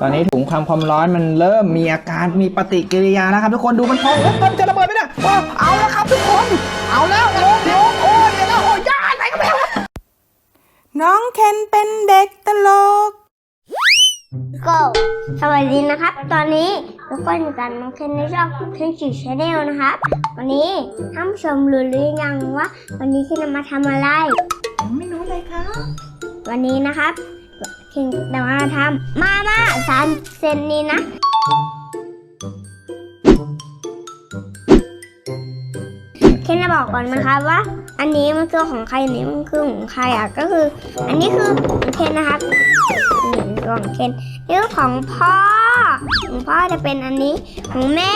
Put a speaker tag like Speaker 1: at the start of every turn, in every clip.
Speaker 1: ตอนนี้ถุงความความร้อนมันเริ่มมีอาการมีปฏิกิริยาแล้วครับ ทุกคนดูมันพองเฮ้ยมันจะระเบิดไหมเนี่ยว้าวเอาแล้วครับทุกคน เอาแล้วลงลงโอ้ยเดี๋ยวแล้วโอ้ยยาไหนก็ไม่รู้
Speaker 2: น้องเคนเป็นเด็กตลก
Speaker 3: ก็สวัสดีนะครับ ตอนนี้ทุกคนอยู่กันน้องเคนในช่องเคนจิชาแนลนะครับ วันนี้ท่านผู้ชมรู้หรือยังว่า วันนี้เคนมาทำอะไร
Speaker 2: ไม่รู้เลยครับ
Speaker 3: วันนี้นะครับ เคนจะมาทำมาม่าสามเซนนี้นะเคนจะบอกก่อนนะคะว่า อันนี้มันคือของใครอันนี้มันคือของใครอะก็คือ อันนี้คือของเคนนะครับนี่คือของเคนนี่คือของพ่อของพ่อจะเป็นอันนี้ของแม่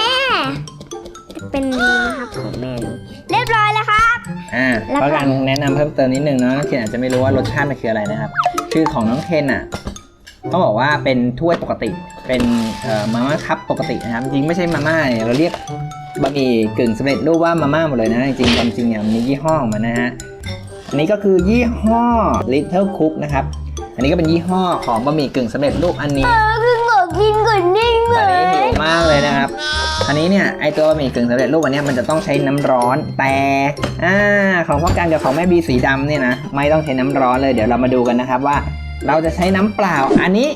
Speaker 3: จะเป็นอันนี้นะครับของแม่นี่เรียบร้อยแล้วครับ
Speaker 1: อ่า
Speaker 3: แล้ว
Speaker 1: เพ
Speaker 3: ก็
Speaker 1: ราะการแนะนำเพิ่มเติมนิดนึงเนาะน้องเคนอาจจะไม่รู้ว่ารสชาติมันคืออะไรนะครับ คือของน้องเคนอะต้องบอกว่าเป็นถ้วยปกติ เป็นมาม่าคัพปกตินะครับ จริงไม่ใช่มาม่าเราเรียกบะหมี่กึ่งสำเร็จรูปว่ามาม่าหมดเลยนะ จริงความจริงเนี่ยมันมียี่ห้อของมันนะฮะอันนี้ก็คือยี่ห้อ Little Cook นะครับ อันนี้ก็เป็นยี่ห้อของบะหมี่กึ่งสำเร็จรูปอันนี้
Speaker 3: กกินก่อนนิ่ง
Speaker 1: ต
Speaker 3: เล
Speaker 1: อนนี้หิ
Speaker 3: ยว
Speaker 1: มากเลยนะครับอันนี้เนี่ยไอตัวบะหมี่กึ่งสำเร็จรูปอันเนี้ยมันจะต้องใช้น้ำร้อนแต่อ่าของพ่อการกับของแม่บีสีดำเนี่ยนะไม่ต้องใช้น้ำร้อนเลยเดี๋ยวเรามาดูกันนะครับว่า เราจะใช้น้ำเปล่า อันนี้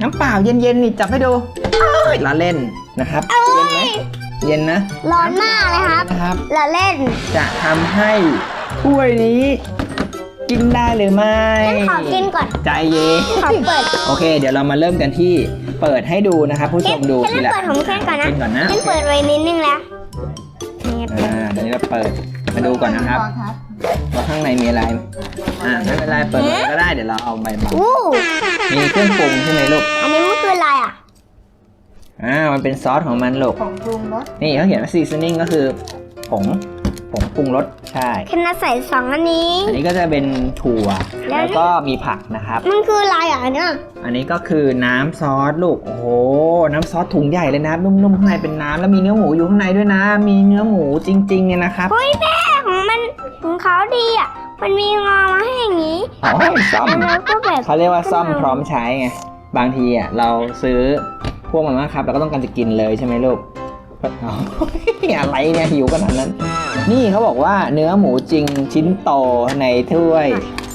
Speaker 1: น้ำเปล่าเย็นๆนี่จับให้ดูเอ้ยละเล่นนะครับเย็นไหมเย็นนะ
Speaker 3: ร้อนมากเลยครับ
Speaker 1: นะครับ
Speaker 3: เราเล่น
Speaker 1: จะทำให้ถ้วยนี้ กินได้หรือไม่
Speaker 3: งั้นขอกินก่อน
Speaker 1: ใจเย็น
Speaker 3: ขอเปิด
Speaker 1: โอเค เดี๋ยวเรามาเริ่มกันที่เปิดให้ดูนะครับผู้ชมดู
Speaker 3: เคน
Speaker 1: ที
Speaker 3: เริ่ม
Speaker 1: ละ
Speaker 3: เปิดของเคนก่อนนะ
Speaker 1: กินก่อนนะ
Speaker 3: เคนเปิดไว้นิดนึงแล้วนี่เปิด
Speaker 1: อ่าเดี๋ยวนี้เราเปิดมาดูก่อนนะครับว่าข้างในมีอะไรอ่าไม่เป็นไรเปิดเลยก็ได้เดี๋ยวเราเอาใบมา
Speaker 3: อู้
Speaker 1: มีเครื่องปรุงใช่ไหมลูก
Speaker 3: อันนี้มันคืออะไรอะ
Speaker 1: อ่ามันเป็นซอสของมันลูก
Speaker 2: ของปรุงรส
Speaker 1: นี่เขาเขียนว่า seasoning ก็คือผง ผงปรุงรสใช่
Speaker 3: เคนจะใส่สองอันนี้
Speaker 1: อันนี้ก็จะเป็นถั่ว
Speaker 3: แล้วนี่
Speaker 1: แล้วก็มีผักนะครับ
Speaker 3: มันคืออะไรอะเนี่ย
Speaker 1: อันนี้ก็คือน้ำซอสลูก โอ้โห น้ำซอสถุงใหญ่เลยนะ นุ่มๆข้างในเป็นน้ำแล้วมีเนื้อหมูอยู่ข้างในด้วยนะ มีเนื้อหมูจริงๆเนี่ยนะครับ
Speaker 3: เฮ้ยแม่ของมันของเขาดีอะ มันมีงอมาให้อย่างนี้
Speaker 1: อ๋อซ่อม
Speaker 3: แล้วก็แบบ
Speaker 1: เขาเรียกว่าซ่อมพร้อมใช้ไง บางทีอะเราซื้อพวกมันมาครับเราก็ต้องการจะกินเลยใช่ไหมลูกอ๋ออะไรเนี่ยหิวขนาดนั้น นี่เขาบอกว่าเนื้อหมูจริงชิ้นโตในถ้วย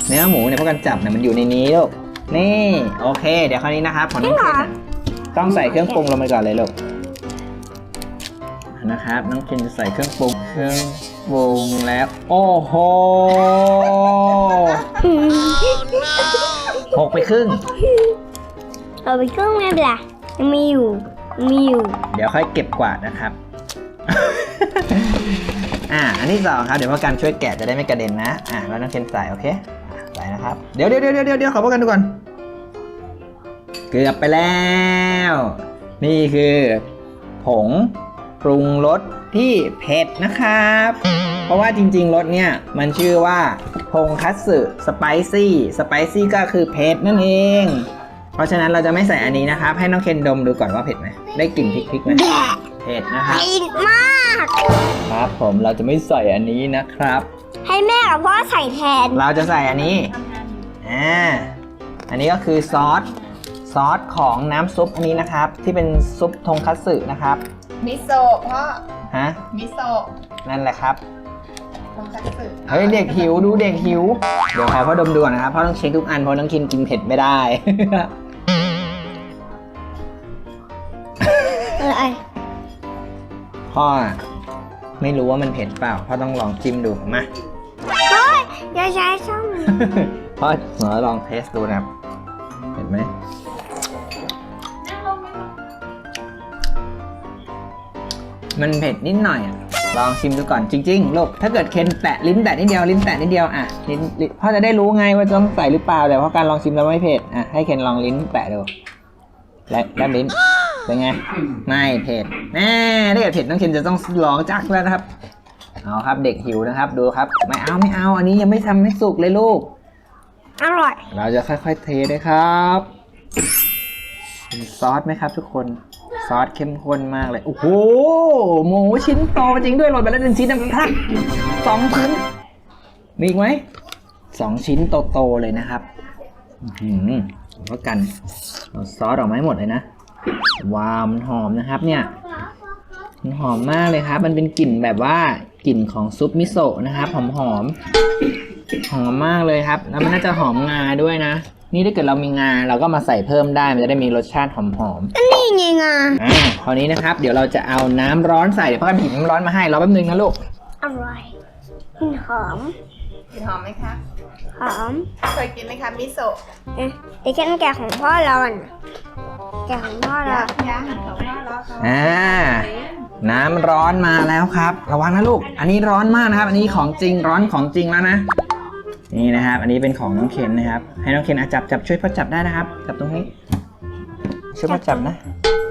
Speaker 1: เนื้อหมูเนี่ยพวกกันจับเนี่ยมันอยู่ในนี้ลูกนี่โอเค เดี๋ยวคราวนี้นะครับของน้องเคนอะต้องใส่เครื่องปรุงลงไปก่อนเลยลูกนะครับน้องเคนจะใส่เครื่องปรุงเครื่องปรุงแล้ว โอ้โหหกไปครึ่ง
Speaker 3: เอาไปเครื่องไม่เป็นไรยังมีอยู่ยังมีอยู่
Speaker 1: เดี๋ยวค่อยเก็บกวาดนะครับ อ่าอันที่สองครับเดี๋ยวพ่อกันช่วยแกะจะได้ไม่กระเด็นนะอ่าแล้วน้องเคนใส่โอเคอะใส่นะครับเดี๋ยวเดี๋ยวเดี๋ยวเดี๋ยวเดี๋ยวขอพ่อกันดูก่อนเกือบไปแล้ว นี่คือ ผงปรุงรสที่เผ็ดนะครับ เพราะว่าจริงๆรสเนี่ยมันชื่อว่าพงคัตสึสไปซี่สไปซี่ก็คือเผ็ดนั่นเอง เพราะฉะนั้นเราจะไม่ใส่อันนี้นะครับ ให้น้องเคนดมดูก่อนว่าเผ็ดไหมได้กลิ่นพริกๆไหมเผ็ดนะครับ
Speaker 3: ไอ้มาก
Speaker 1: ครับผมเราจะไม่ใส่อันนี้นะครับ
Speaker 3: ให้แม่กับพ่อใส่แทน
Speaker 1: เราจะใส่อันนี้อ่าอันนี้ก็คือซอสซอสของน้ำซุปอันนี้นะครับ ที่เป็นซุปทงคัตสึนะครับ
Speaker 2: มิโซะพ่อ
Speaker 1: ฮะ
Speaker 2: มิโซะ
Speaker 1: นั่นแหละครับ
Speaker 2: ทงคัตสึ
Speaker 1: เฮ้ยเด็กหิวดูเด็กหิวเดี๋ยวขอพ่อดมดูก่อนนะครับพ่อต้องเช็คทุกอันเพราะน้องคินกินเผ็ดไม่ได้
Speaker 3: เออไอ
Speaker 1: พ่อ ไม่รู้ว่ามันเผ็ดเปล่าพ่อต้องลองจิ้มดูมา
Speaker 3: อย่าใช้ช่องนี้
Speaker 1: พ่อขอลองเทสดูนะครับ เห็นไหมมันเผ็ดนิดหน่อยอะลองชิมดูก่อนจริงๆลูกถ้าเกิดเคนแตะลิ้นแตะนิดเดียวลิ้นแตะนิดเดียวอะลิ้นลิ้นพ่อจะได้รู้ไงว่าต้องใส่หรือเปล่าแต่เพราะการลองชิมแล้วไม่เผ็ดอะให้เคนลองลิ้นแตะดูและแลบลิ้น เป็นไง ไม่เผ็ดแน่ถ้าเกิดเผ็ดน้องเคนจะต้องลองจักแล้วนะครับ เอาครับเด็กหิวนะครับ ดูครับ ไม่เอาไม่เอา อันนี้ยังไม่ทำให้สุกเลยลูก
Speaker 3: อร่อย
Speaker 1: เราจะค่อยๆเทเลยครับมีซอสไหมครับทุกคน ซอสเข้มข้นมากเลย โอ้โห หมูชิ้นโตจริงด้วยหล่นไปแล้วหนึ่งชิ้นนะพลักสองชิ้น มีอีกไหม สองชิ้นโตๆเลยนะครับ อื้อหือเพราะกัน เอาซอสออกมาให้หมดเลยนะ ว้าวมันหอมนะครับเนี่ยมันหอมมากเลยครับ มันเป็นกลิ่นแบบว่ากลิ่นของซุปมิโซะนะครับหอมหอมๆหอมมากเลยครับ แล้วมันน่าจะหอมงาด้วยนะ นี่ถ้าเกิดเรามีงาเราก็มาใส่เพิ่มได้ มันจะได้มีรสชาติหอมหอมๆ
Speaker 3: นี่ไงงา
Speaker 1: อ่าคราวนี้นะครับ เดี๋ยวเราจะเอาน้ำร้อนใส่เดี๋ยวพ่อกันผิดน้ำร้อนมาให้รอแป๊บนึงนะลูก
Speaker 3: อร่อยกลิ่นหอม
Speaker 2: กลิ่นหอมไหมคะ
Speaker 3: หอม
Speaker 2: เคยกินไหมคะมิโซะ
Speaker 3: เอ๊ะเดี๋ยวฉันแกะของพ่อเราก่อนแกะของพ่อเรา
Speaker 2: ยังของพ่อเราก่อน
Speaker 1: อ่า น้ำร้อนมาแล้วครับ ระวังนะลูก อันนี้ร้อนมากนะครับ อันนี้ของจริงร้อนของจริงแล้วนะ นี่นะครับ อันนี้เป็นของน้องเคนนะครับ ให้น้องเคนอาจับจับช่วยพ่อจับได้นะครับ จับตรงนี้ ช่วยพ่อจับนะ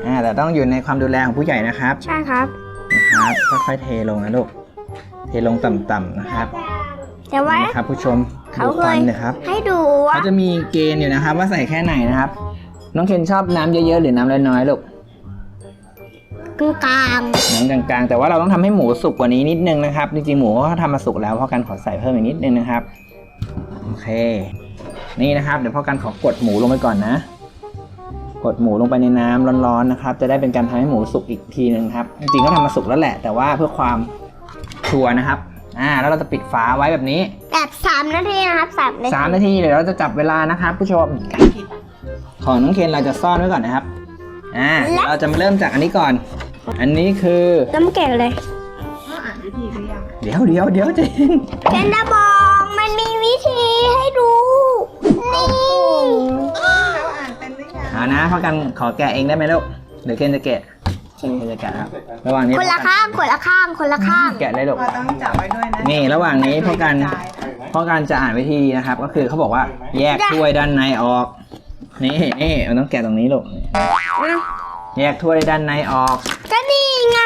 Speaker 1: อ่า แต่ต้องอยู่ในความดูแลของผู้ใหญ่นะครับ
Speaker 3: ใช่ครับ
Speaker 1: นะครับ ค่อยๆเทลงนะลูก เทลงต่ำๆนะครับ
Speaker 3: แต่ว่า
Speaker 1: นี่ครับผู้ชม
Speaker 3: เขา
Speaker 1: ดู
Speaker 3: เค
Speaker 1: ควัน
Speaker 3: ย
Speaker 1: นะครับ
Speaker 3: ให้ดูว่า
Speaker 1: เขาจะมีเกณฑ์อยู่นะครับ ว่าใส่แค่ไหนนะครับ น้องเคนชอบน้ำเยอะๆหรือน้ำน้อยๆลูก
Speaker 3: กลาง
Speaker 1: น้ำกลางๆ แต่ว่าเราต้องทำให้หมูสุกกว่านี้นิดนึงนะครับจริงๆหมูเขาทำมาสุกแล้วพ่อกันขอใส่เพิ่มอีกนิดนึงนะครับโอเค นี่นะครับเดี๋ยวพ่อกันขอกดหมูลงไปก่อนนะ กดหมูลงไปในน้ำร้อนๆนะครับ จะได้เป็นการทำให้หมูสุกอีกทีนึงครับจริงๆก็ทำมาสุกแล้วแหละ แต่ว่าเพื่อความชัวร์นะครับ อ่าแล้วเราจะปิดฝาไว้แบบนี้
Speaker 3: แบบสามนาทีนะครับสามนาที
Speaker 1: สามนาทีเดี๋ยวเราจะจับเวลานะครับ ผู้ชม
Speaker 2: ผิด
Speaker 1: ของน้องเคนเราจะซ่อนไว้ก่อนนะครับอ่าเราจะมาเริ่มจากอันนี้ก่อน อันนี้คือ
Speaker 3: น้ำแกะเลย
Speaker 2: พ่ออ่านวิธีหรือยัง
Speaker 1: เดี๋ยวเดี๋ยวเดี๋ยวจริง
Speaker 3: เคนจะบอกมันมีวิธีให้ดูนี่
Speaker 2: เราอ่านเป็นหรือยัง
Speaker 1: เอานะพ่อกันขอแกะเองได้ไหมลูกหรือเคนจะแกะ เคนจะแกะครับระหว่างนี้
Speaker 3: คนละข้างคนละข้างคนละข้าง
Speaker 1: แกะเลยลูก
Speaker 2: พ่อต้องจับไว้ด้วยนะ
Speaker 1: นี่ระหว่างนี้พ่อกันพ่อกันจะอ่านวิธีนะครับ ก็คือเขาบอกว่าแยกถ้วยด้านในออก นี่นี่มันต้องแกะตรงนี้ลูกแยกถ้วยด้านในออก
Speaker 3: ก็นี่ไง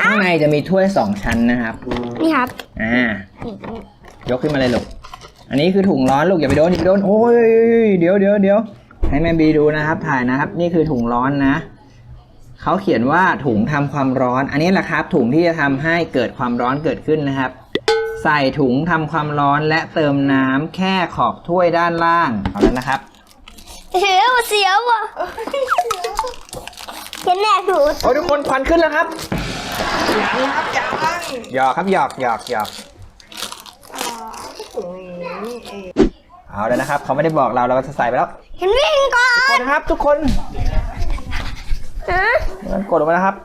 Speaker 1: ข้างในจะมีถ้วยสองชั้นนะครับ
Speaker 3: นี่ครับ
Speaker 1: อ่า ยกขึ้นมาเลยลูก อันนี้คือถุงร้อนลูกอย่าไปโดนอย่าไปโดน โอ้ย เดี๋ยวเดี๋ยวเดี๋ยวให้แม่บีดูนะครับ ถ่ายนะครับ นี่คือถุงร้อนนะ เขาเขียนว่าถุงทำความร้อน อันนี้แหละครับ ถุงที่จะทำให้เกิดความร้อนเกิดขึ้นนะครับ ใส่ถุงทำความร้อนและเติมน้ำแค่ขอบถ้วยด้านล่างเอาแล้วนะครับ
Speaker 3: เสียวเสียวอะเคนแน่ดู
Speaker 1: โอ้ยทุกคนควันขึ้นแล้วครับ
Speaker 2: ยังครับยังบ้าง
Speaker 1: หยอกครับหยอกหยอกหยอก
Speaker 2: ถุงนี้นี่เอง
Speaker 1: เอาแล้วนะครับ เขาไม่ได้บอกเราเราก็จะใส่ไปแล้ว
Speaker 3: เคนวิ่งก่อ
Speaker 1: ทุกคน
Speaker 3: น
Speaker 1: นะครับทุกคน
Speaker 3: ฮะ
Speaker 1: มันกดลงไปนะครับ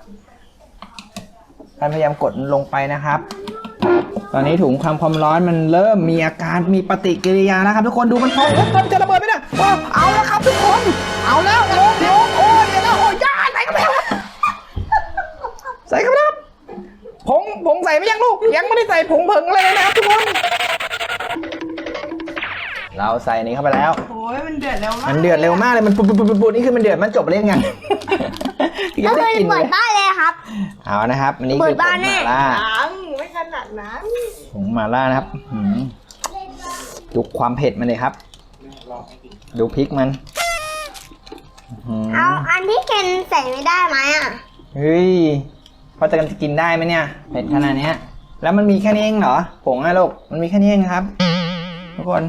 Speaker 1: การพยายามกดลงไปนะครับ ตอนนี้ถุงความความร้อนมันเริ่มมีอาการมีปฏิกิริยาแล้วครับ ทุกคนดูมันพองมันจะระเบิดไหมเนี่ยว้าวเอาแล้วครับทุกคน เอาแล้วลงลงโอ้ยเดี๋ยวนะโอ้ยยาใส่เข้าไปแล้วใส่เข้าไปแล้วผงผงใส่ไหมยังลูกยังไม่ได้ใส่ผงเผิงเลยนะครับทุกคน เราใส่อันนี้เข้าไปแล้ว
Speaker 2: โอ้ยมันเดือดเร็วมาก
Speaker 1: มันเดือดเร็วมากเลยมันปุดปุดปุดปุดปุดนี่คือมันเดือดมันจบเลยยังไงยั
Speaker 3: ก็
Speaker 1: งไม่
Speaker 3: เค
Speaker 1: ได้
Speaker 3: ย
Speaker 1: กิน
Speaker 3: เปิ
Speaker 1: เล
Speaker 3: ด
Speaker 1: ย
Speaker 3: บ้านเลยครับ
Speaker 1: เอานะครับอันนี้
Speaker 3: เปิ
Speaker 1: คือ
Speaker 3: ด
Speaker 1: ผ
Speaker 3: บ้าน
Speaker 1: งห
Speaker 3: แน่
Speaker 1: ม่าล่า
Speaker 2: ยังไม่ขนาดนั้น
Speaker 1: ผงหม่าล่านะครับหืมดูความเผ็ดมันเลยครับ ดูพริกมันหืม
Speaker 3: เอาอันที่เคนใส่ไม่ได้ไหมอะ
Speaker 1: เฮ้ยพอจะกันจะกินได้ไหมเนี่ยเผ็ดขนาดเนี้ย แล้วมันมีแค่นี้เองเหรอผงอะลูกมันมีแค่นี้เองครับ ทุกคน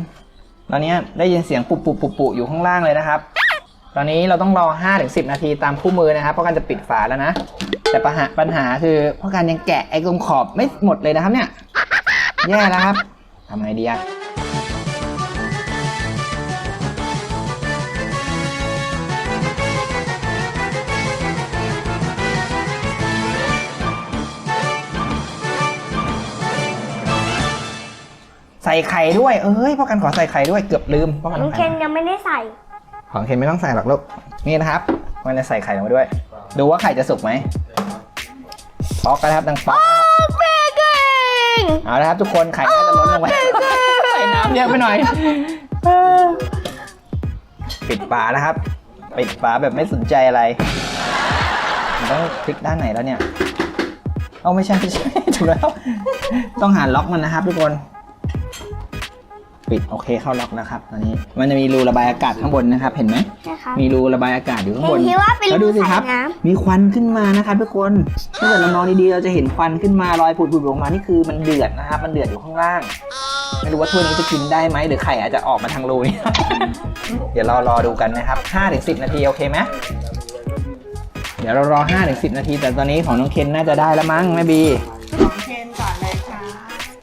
Speaker 1: ตอนนี้ได้ยินเสียงปุบปุบปุบปุบอยู่ข้างล่างเลยนะครับ ตอนนี้เราต้องรอ 5-10 นาทีตามคู่มือนะครับ เพราะกันจะปิดฝาแล้วนะ แต่ปัญหาปัญหาคือพ่อกันยังแกะไอ้ตรงขอบไม่หมดเลยนะครับเนี่ย แย่แล้วครับทำไงดีอะ ส่ไข่ด้วย เอ้ยพ่อกันขอใส่ไข่ด้วยเกือบลืมพ่อกัน
Speaker 3: น้อง
Speaker 1: ใส่
Speaker 3: เคนยังไม่ได้ใส่
Speaker 1: ของเคนไม่ต้องใส่หรอกลูกนี่นะครับมันจะใส่ไข่ลงไปด้วย ดูว่าไข่จะสุกไหมป๊อกนะครับดังป๊อก
Speaker 3: เบเก่ง
Speaker 1: เอาละครับทุกคนไข่น่าจะล้นลงไปใส่น้ำเยอะไปหน่อยปิดฝานะครับปิดฝาแบบไม่สนใจอะไรมันต้องพลิกด้านไหนแล้วเนี่ย เอาไม่ใช่ไม่ใช่ถูกแล้ว ต้องหาล็อกมันนะครับทุกคน ปิดโอเคเข้าล็อกแล้วครับตอนนี้ มันจะมีรูระบายอากาศข้างบนนะครับเห็นไหม
Speaker 3: นะครับ
Speaker 1: มีรูระบายอากาศอยู่ข้างบน
Speaker 3: เห็นที่ว่าเป็นรู
Speaker 1: แล้วดูสิครับ
Speaker 3: ใส่น้
Speaker 1: มีควันขึ้นมานะครับทุกคนถ้าเกิดเรามองดีๆเราจะเห็นควันขึ้นมาลอยผุดๆออกมานี่คือมันเดือดนะครับมันเดือดอยู่ข้างล่างไม่รู้ว่าถ้วยนี้จะกินได้ไหมหรือไข่อาจจะออกมาทางรูนี่ เดี๋ยวเรารอดูกันนะครับ5ถึง10 นาทีโอเคไหมเดี๋ยวเรารอ5ถึง10 นาที แต่ตอนนี้ของน้องเคนน่าจะได้แล้วมั้งแม่บี
Speaker 2: ของเคนก่อนเลยค่ะ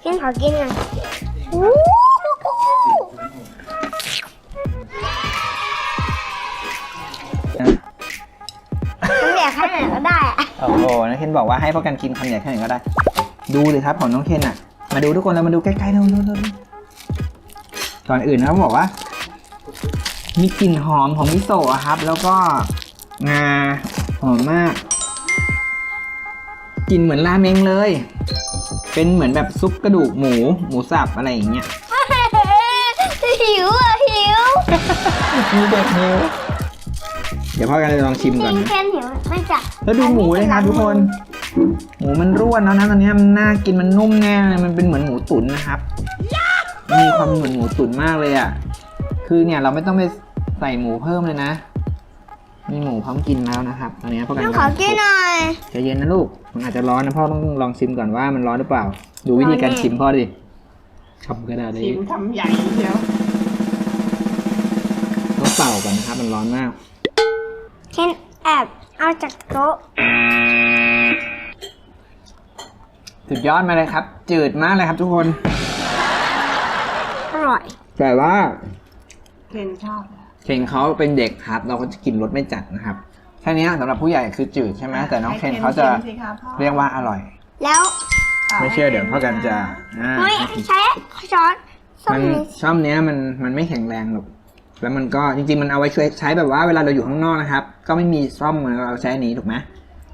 Speaker 3: กินขอกินหน่อยอู้
Speaker 1: โอ้โหน้องเคนบอกว่าให้พ่อกันกินคำใหญ่แค่ไหนก็ได้ ดูเลยครับของน้องเคนอะ มาดูทุกคนแล้วมาดูใกล้ๆเร็วๆๆก่อนอื่นนะครับบอกว่า มีกลิ่นหอมของมิโซะครับ แล้วก็งาหอมมากกลิ่นเหมือนราเมงเลย เป็นเหมือนแบบซุปกระดูกหมู หมูสับอะไรอย่างเงี้ย
Speaker 3: หิวอะหิว
Speaker 1: มีเด็กหิวเดี๋ยวพ่อกันจะลองชิมก่อน
Speaker 3: กิน
Speaker 1: นะ
Speaker 3: เคนหิวไม่จับ
Speaker 1: แล้วดูหมูเลยครับทุกคน หมูมันร่วนแล้วนะตอนนี้มันน่ากินมันนุ่มแน่เลยมันเป็นเหมือนหมูตุ๋นนะครับมันมีความเหมือนหมูตุ๋นมากเลยอะคือเนี่ยเราไม่ต้องไปใส่หมูเพิ่มเลยนะมีหมูพร้อมกินแล้วนะครับตอนนี้พ่อกัน
Speaker 3: น้องขอกินหน่อย
Speaker 1: ใจเย็นนะลูกมันอาจจะร้อนนะพ่อต้องลองชิมก่อนว่ามันร้อนหรือเปล่า ดูวิธีการชิมพ่อดิทำกระดาษเลย
Speaker 2: ชิมทำใหญ่เดียว
Speaker 1: ต้องเป่าก่อนนะครับมันร้อนมาก
Speaker 3: เคนแอบเอาจากโต๊ะ
Speaker 1: สุดยอดมาเลยครับ จืดมากเลยครับทุกคน
Speaker 3: อร่อย
Speaker 1: แต่ว่า
Speaker 2: เคนชอบ
Speaker 1: เคนเขาเป็นเด็กครับ เราก็จะกินรสไม่จัดนะครับแค่นี้สำหรับผู้ใหญ่คือจืดใช่ไหมแต่น้องเคนเขาจะ
Speaker 2: ให้คนชิมสิคะพ่อ
Speaker 1: เรียกว่าอร่อย
Speaker 3: แล้ว
Speaker 1: ไม่เชื่อเดี๋ยวพ่อกันจะอ่า
Speaker 3: เฮ้ยใช้ช้อนส้ม
Speaker 1: มัน
Speaker 3: นี้
Speaker 1: ช่อมเนี้ยมันมันไม่แข็งแรงหรอก แล้วมันก็จริงๆมันเอาไว้ช่วยใช้แบบว่าเวลาเราอยู่ข้างนอกนะครับ ก็ไม่มีซ่อมเหมือนเราใช้อันนี้ถูกไหม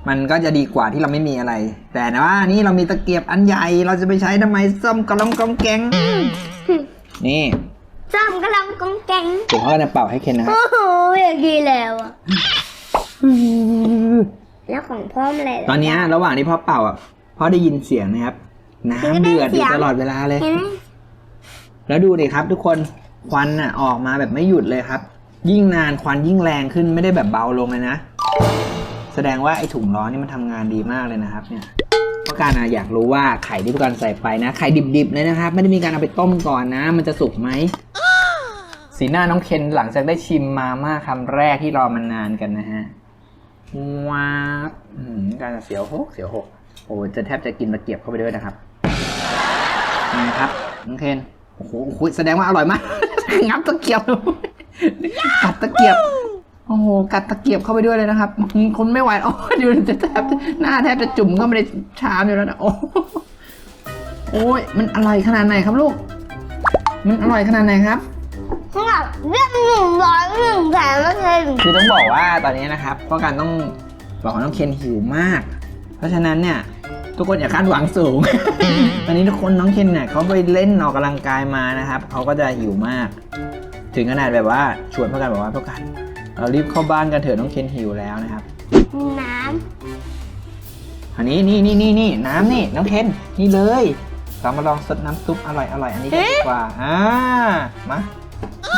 Speaker 1: มันก็จะดีกว่าที่เราไม่มีอะไร แต่นะว่านี่เรามีตะเกียบอันใหญ่เราจะไปใช้ทำไมซ่อมกระลองกองแกงนี่
Speaker 3: ส้มกำลังกองแกง
Speaker 1: เดี๋ยวพ่อจะเป่าให้เคนนะครับ
Speaker 3: โอ้โหอยากกินแล้วอะแล้วของพ่อมนอะไร
Speaker 1: ตอนเนี้ยระหว่างที่พ่อเป่าอะพ่อได้ยินเสียงนะครับน้ำเดือดอยู่ตลอดเวลาเลย
Speaker 3: เห็นไหม
Speaker 1: แล้วดูดิครับทุกคน ควันอะออกมาแบบไม่หยุดเลยครับ ยิ่งนานควันยิ่งแรงขึ้นไม่ได้แบบเบาลงเลยนะ แสดงว่าไอ้ถุงร้อนนี่มันทำงานดีมากเลยนะครับเนี่ยเพราะการอะอยากรู้ว่าไข่ที่พวกการใส่ไปนะไข่ดิบๆเลยนะครับ ไม่ได้มีการเอาไปต้มก่อนนะ มันจะสุกไหม สีหน้าน้องเคนหลังจากได้ชิมมาม่าคำแรกที่รอมานานกันนะฮะว้าบอืมการจะเสียวหกเสียวหกโอ้จะแทบจะกินตะเกียบเข้าไปด้วยนะครับยังไงครับน้องเคนโอ้โหโอ้โหแสดงว่าอร่อยมาก งับตะเกียบเลยกัดตะเกียบ โอ้โห กัดตะเกียบเข้าไปด้วยเลยนะครับอืมคนไม่ไหวโอ้ดูจะแทบจะหน้าแทบจะจุ่มเข้าไปในชามอยู่แล้วนะ โอ้โหโอ้ยมันอร่อยขนาดไหนครับลูก มันอร่อยขนาดไหนครับ
Speaker 3: สำหรับเรื่องหนึ่งร้อยหนึ่งแสนเปอร์เซ็นต์
Speaker 1: คือต้องบอกว่าตอนนี้นะครับเพราะการต้องบอกว่าน้องเคนหิวมาก เพราะฉะนั้นเนี่ย ทุกคนอย่าคาดหวังสูง ตอนนี้ทุกคนน้องเคนเนี่ยเขาไปเล่นออกกำลังกายมานะครับเขาก็จะหิวมาก ถึงขนาดแบบว่าชวนพวกกันบอกว่าพวกกัน เรารีบเข้าบ้านกันเถอะน้องเคนหิวแล้วนะครับ
Speaker 3: น้
Speaker 1: อันนี้นี่นี่นี่นี่น้ำนี่น้องเคนนี่เลยเรามาลองซดน้ำซุปอร่อยอร่อยอันนี้กันดีกว่าอ่ามา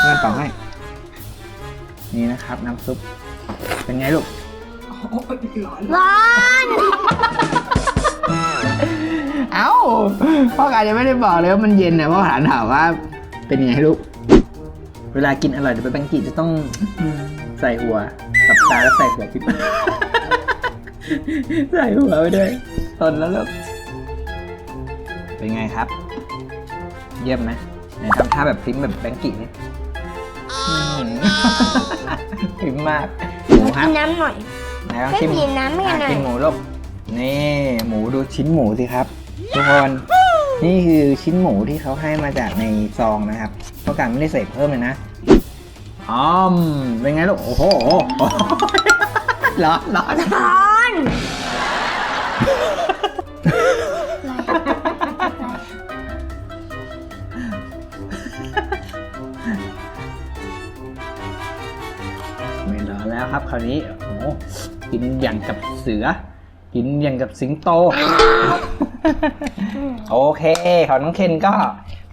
Speaker 1: เงินต่อให้นี่นะครับน้ำซุปเป็นไงลูก
Speaker 2: โอ้ยร้อนำ
Speaker 3: ร้อน
Speaker 1: เอ้าพ่อกาจะไม่ได้บอกเลยว่ามันเย็นนะพ่อถามถามว่า เป็นยังไงลูก เวลากินอร่อยเดี๋ยวไปแบงกิจะต้องใส่หัวตับตาแล้วใส่หัวพริบใส่หัวไปด้วยตนแล้วลูกเป็นไงครับ เยี่ยมไหมไหนทำท่าแบบพริมแบบแบงกินี่อืมพริมมากหมูครั
Speaker 3: กิ
Speaker 1: บ
Speaker 3: นน้ำหน่อย
Speaker 1: ไหนลอง
Speaker 3: ไม่
Speaker 1: ชิม
Speaker 3: กินน้ำไม่กันหน่อ
Speaker 1: กิ
Speaker 3: ย
Speaker 1: นหมูลูก นี่หมูดูชิ้นหมูสิครับ ทุกคนนี่คือชิ้นหมูที่เขาให้มาจากในซองนะครับเพราะการไม่ได้ใส่เพิ่มเลยนะอ๋อมเป็นไงลูกโอ้โหโอ้โหร้อนร้อน
Speaker 3: ร้อน
Speaker 1: ไม่ร้อนแล้วครับคราวนี้โอ้โหกินอย่างกับเสือ กินอย่างกับสิงโต โอเค ของน้องเคนก็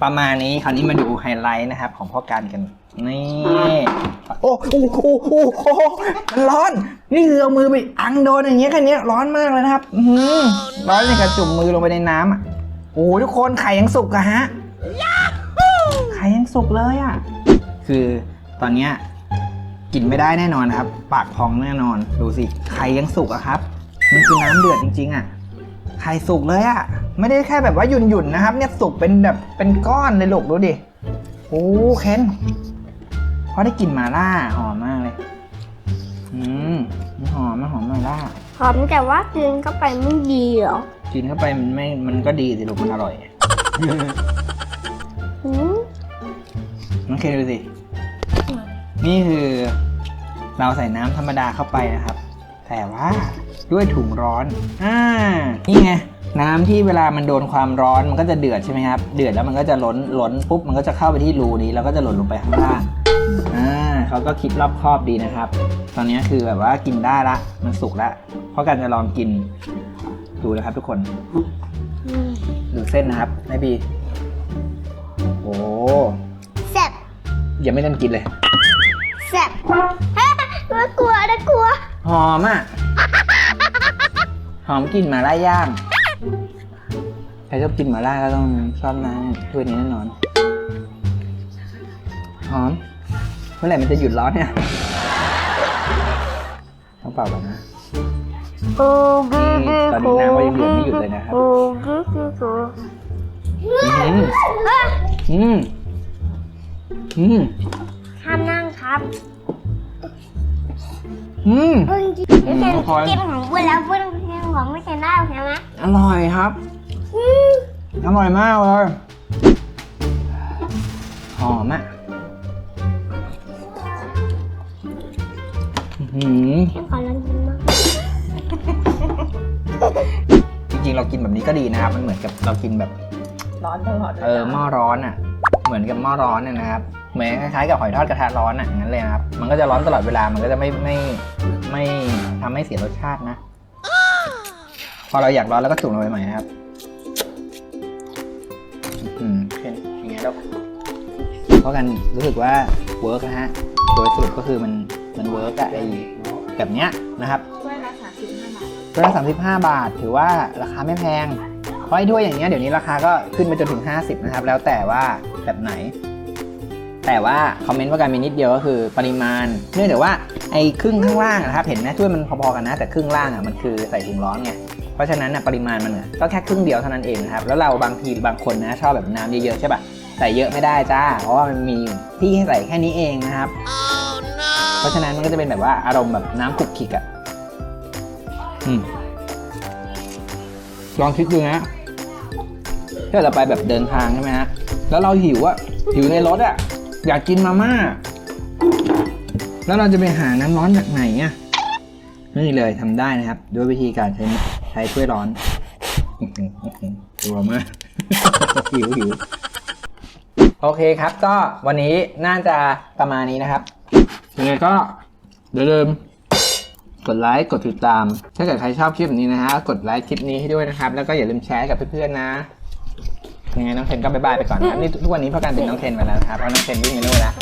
Speaker 1: ประมาณนี้คราวนี้มาดูไฮไลท์นะครับ ของพ่อการกัน นี่ โอ้โหโอ้โหโอ้โหมันร้อน นี่คือเอามือไปอังโดนอย่างเงี้ยแค่เนี้ยร้อนมากเลยนะครับ อื้อหือร้อนเลยกับจุ่มมือลงไปในน้ำอะโอ้โหทุกคนไข่ยังสุกอะฮะสุกเลยอะ่ะคือตอนเนี้ยกินไม่ได้แน่นอนนะครับ ปากพองแน่นอน ดูสิไข่ยังสุกอะครับ มันคือน้ำเดือดจริงๆอะ่ะไข่สุกเลยอะ่ะ ไม่ได้แค่แบบว่าหยุ่นๆนะครับ เนี่ยสุกเป็นแบบเป็นก้อนเลยลูกดูดิ โอ้เคนพอได้กลิ่นหมาล่าหอมมากเลย อืมมันหอมมันหอมหมาล่า
Speaker 3: หอมแต่ว่ากินเข้าไปไม่ดีเหรอ
Speaker 1: กินเข้าไปมันไม่ มันก็ดีสิลูกมันอร่อย
Speaker 3: หืม
Speaker 1: น้องเคดูสิ นี่คือเราใส่น้ำธรรมดาเข้าไปนะครับ แต่ว่า ด้วยถุงร้อน อ่า นี่ไง น้ำที่เวลามันโดนความร้อนมันก็จะเดือดใช่ไหมครับ เดือดแล้วมันก็จะล้น ล้นปุ๊บมันก็จะเข้าไปที่รูนี้ แล้วก็จะหล่นลงไปข้างล่าง อ่าเขาก็คิดรอบคอบดีนะครับ ตอนนี้คือแบบว่ากินได้ละ มันสุกละ เพราะการจะลองกิน ดูนะครับทุกคน
Speaker 3: อืม
Speaker 1: ดูเส้นนะครับแม่บี โอ้
Speaker 3: แซ่บ
Speaker 1: ยังไม่ทันกินเลย
Speaker 3: แซ่บน่ากลัวน่ากลัว
Speaker 1: หอมอะ หอมกลิ่นหมาล่าย่าง ใครชอบกินหมาล่าก็ต้องชอบนะถ้วยนี้แน่นอน หอม เมื่อไหร่มันจะหยุดร้อนเนี่ยต้องเป่าก่อนนะ
Speaker 3: โอ้บีบี
Speaker 1: ตอนนี้น้ำก็ยังเหลือไม่หยุดเลยนะครับ
Speaker 3: โอ้บีบีโอ้
Speaker 1: อืมอืมอืม
Speaker 3: ห้ามนั่งครับ
Speaker 1: อืม
Speaker 3: เพิ่งกิน
Speaker 1: อืม
Speaker 3: กิน
Speaker 1: พอ
Speaker 3: กินของคุณแล้วเพิ่งกิน ของไม่ใช่ได้ใช่ไหม
Speaker 1: อร่อยครับ
Speaker 3: อืม
Speaker 1: อร่อยมากเลยหอมอะอื้อหือ
Speaker 3: ฉันขอลองกินมาง
Speaker 1: จริงๆ เรากินแบบนี้ก็ดีนะครับ มันเหมือนกับเรากินแบบ
Speaker 2: ร้อนตลอดเลย
Speaker 1: เออหม้อร้อนอะ เหมือนกับหม้อร้อนน่ะนะครับ เหมือนคล้ายๆกับหอยทอดกระทะร้อนอะอย่างนั้นเลยนะครับ มันก็จะร้อนตลอดเวลา มันก็จะไม่ไม่ไม่ทำให้เสียรสชาตินะ พอเราอยากร้อนแล้วก็จุ่มลงไปใหม่นะครับ อืมเป็นอย่างเงี้ยแล้วเพราะกันรู้สึกว่าเวิร์กนะฮะ โดยสรุปก็คือมันมันเวิร์กอะไอแบบเนี้ยนะครับ
Speaker 2: ถ้วยละสามสิบห้าบาท
Speaker 1: ถ้วยละ35บาท ถือว่าราคาไม่แพงเพราะไอ้ถ้วยอย่างเงี้ยเดี๋ยวนี้ราคาก็ขึ้นไปจนถึง 50 นะครับ แล้วแต่ว่าแบบไหน แต่ว่าคอมเมนต์ว่าการมีนิดเดียวก็คือปริมาณ เนื่องจากว่าไอ้ครึ่งข้างล่างอะนะครับ เห็นไหมถ้วยมันพอๆกันนะ แต่ครึ่งล่างอะมันคือใส่ถุงร้อนไง เพราะฉะนั้นนะปริมาณมันก็แค่ครึ่งเดียวเท่านั้นเองนะครับแล้วเราบางทีบางคนนะชอบแบบน้ำเยอะๆใช่ปะใส่เยอะไม่ได้จ้า เพราะว่ามันมีที่ให้ใส่แค่นี้เองนะครับเพราะฉะนั้นมันก็จะเป็นแบบว่าอารมณ์แบบน้ำขลุกขิกอะอืมลองคิดดูนะถ้าเราไปแบบเดินทางใช่ไหมฮะแล้วเราหิวอะหิวในรถอะอยากกินมาม่าแล้วเราจะไปหาน้ำร้อนจากไหนอะนี่เลยทำได้นะครับ ด้วยวิธีการใช้ ช้ถ้วยร้อนอื้อหืออื้อหือตัวมากหิวหิวโอเคครับ ก็วันนี้น่าจะประมาณนี้นะครับยังไงก็เดี๋ยวเดิมกดไลค์กดติดตาม ถ้าเกิดใครชอบคลิปแบบนี้นะฮะกดไลค์คลิปนี้ให้ด้วยนะครับ แล้วก็อย่าลืมแชร์ให้กับเพื่อนๆนะยังไงน้องเทนก็บายบายไปก่อนนะครับนี่ทุกวันนี้เพราะการเป็นน้องเทนไปแล้วนะครับเพราะน้องเทนวิ่งไปนู่นแล้ว